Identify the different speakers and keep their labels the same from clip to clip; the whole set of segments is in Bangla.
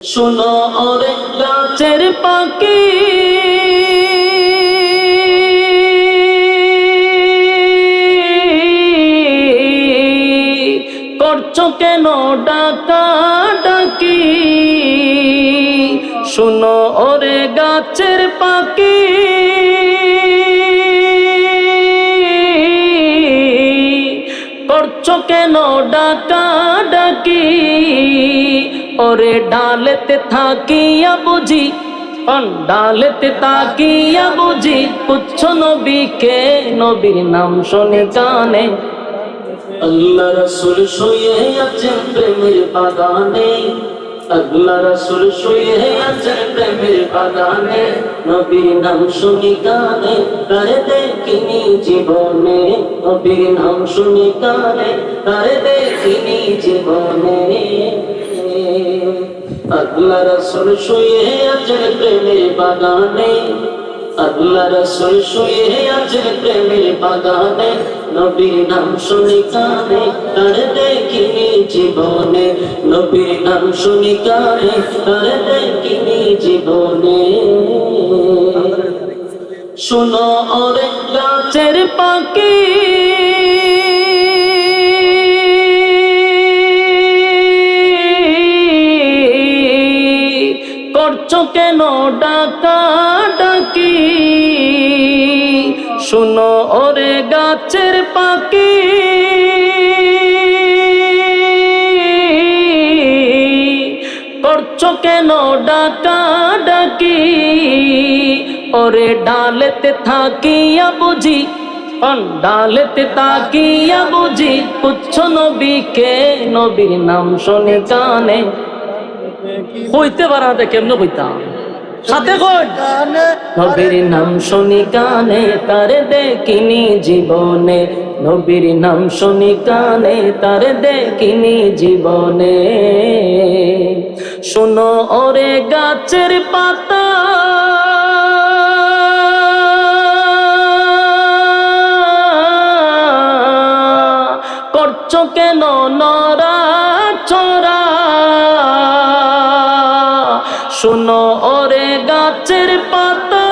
Speaker 1: শোনো ওরে গাছের পাখি। করছ কেন ডাকা ডাকি? শোনো ওরে গাছের পাখি। করছ কেন ডাকা ডাকি? ওরে ডালেতে থাকিয়া বুঝি ডালেতে তাকিয়া বুঝি পুচ্ছ নবীকে, নবীর নাম শোনে কানে আল্লাহ রসুল শুয়ে আছেন প্রেমের বাগানে। আল্লাহ রসুল শুয়ে আছেন প্রেমের বাগানে। নবীর নাম শুনি কানে তারে দেখিনি জীবনে। নবীর নাম শুনি কানে তারে দেখিনি জীবনে। আল্লাহ রসুল শুয়ে আছেন প্রেমের বাগানে। আল্লাহ রসুল শুয়ে আছেন প্রেমের বাগানে। নবীর নাম শুনি কানে তার দেখিনি জীবনে। নবীর নাম শুনি কানে তার দেখিনি জীবনে। শুনো ওরে গাছের পাখি। করছ কেন? ডাকা ডাকি। শুনো ওরে গাছের পাখি। করছ কেন? ডাকা ডাকি। ওরে ডালেতে থাকিয়া বুঝি, ডালেতে তাকিয়া বুঝি। পুচ্ছ নবীকে, নবীর নাম শোনে কানে। হইতে পারাতে কেমনে হইতাম? সাথে নবীর নাম শুনি কানে, তারে দেখিনি জীবনে। নবীর নাম শুনি কানে, তারে দেখিনি জীবনে। শুনো ওরে গাছের পাতা। করছ কেন নরা শুনো ওরে গাছের পাতা।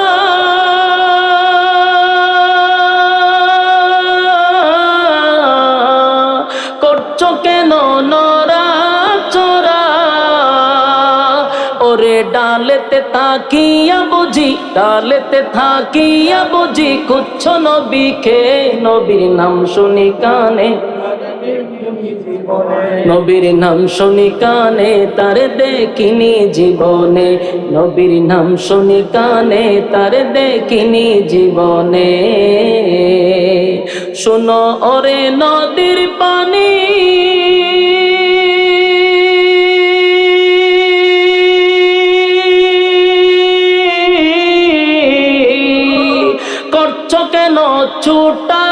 Speaker 1: করছ কেন নরা চোরা ওরে ডালেতে তাকিয়া বুঝি, ডালেতে থাকিয়া বুঝি কুচ্ছ নবীকে? নবীর নাম শুনি কানে। নবীর নাম শুনি কানে, তারে দেখিনি জীবনে। নবীর নাম শুনি কানে, তারে দেখিনি জীবনে। শুনো ওরে নদীর পানি। করছ কেন ছুটা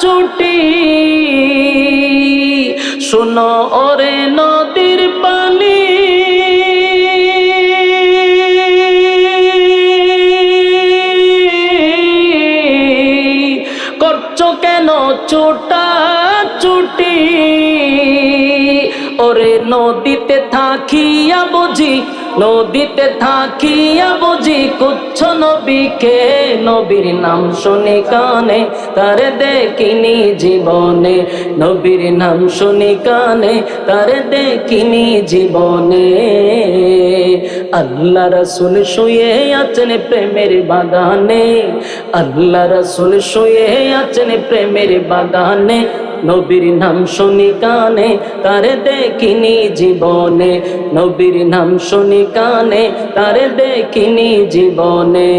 Speaker 1: ছুটি? শুনো ওরে নদীর পানি। করছ কেন চোটা চুটি? ওরে নদীতে থাকিয়া বুঝি নদীতে থাকিয়া বুঝি কুচ্ছ নবীকে। নবীর নাম শুনি কানে, তারে দেখিনি জীবনে। নবীর নাম শুনি কানে, তারে দেখিনি জীবনে। আল্লাহ রসুল শুয়ে আছেন প্রেমের বাগানে। আল্লাহ রসুল শুয়ে আছেন প্রেমের বাগানে। নবীর নাম শুনি কানে তারে দেখিনি জীবনে। নবীর নাম শুনি কানে তারে দেখিনি জীবনে।